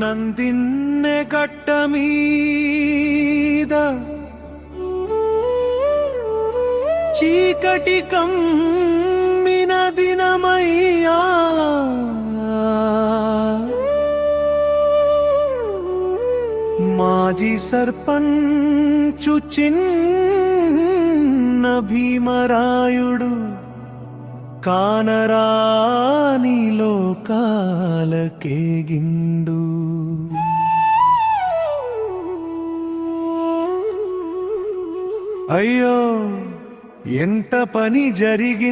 నందిన్నె గట్ట మీద చీకటి కమ్మిన దినమయ్యా. మాజీ సర్పంచు చిన్న భీమరాయుడు కానరాని లోకాలకేగిండు. అయ్యో ఎంత పని జరిగిందయ్యా.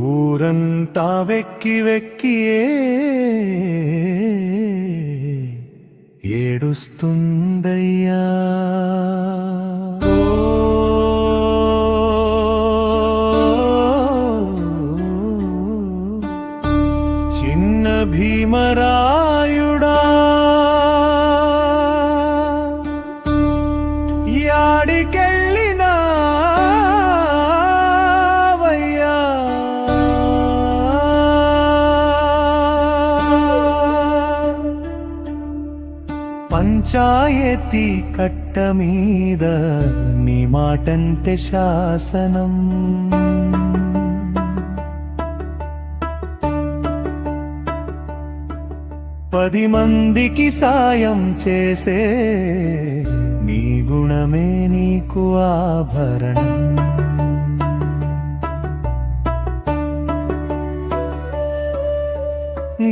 ఊరంతా వెక్కి వెక్కియే ఏడుస్తుందయ్యా. చిన్న భీమరా పంచాయతీ కట్ట మీద నీ మాటంటే శాసనం. పది మందికి సాయం చేసే నీ గుణమే నీకు ఆభరణం.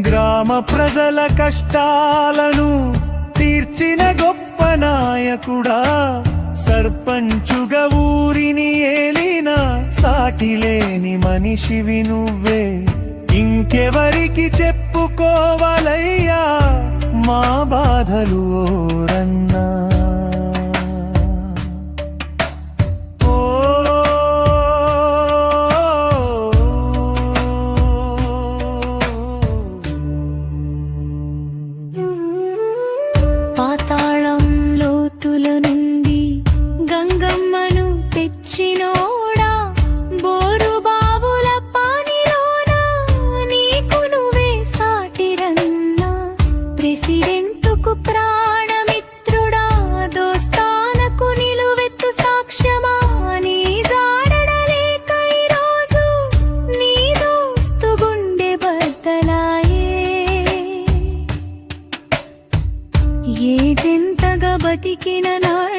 గ్రామ ప్రజల కష్టాలను తీర్చిన గొప్ప నాయకుడా సర్పంచుగా ఊరిని ఏలిన సాటిలేని మనిషివి నువ్వే. ఇంకెవరికి చెప్పుకోవాలయ్యా మా బాధలు ఓరన్నా నుండి గంగమ్మను తెచ్చినోడా? బోరు బావుల పానిలోనా? నీకు నువ్వే సాటిరన్నా. ప్రెసిడెంట్కు ప్రా I know.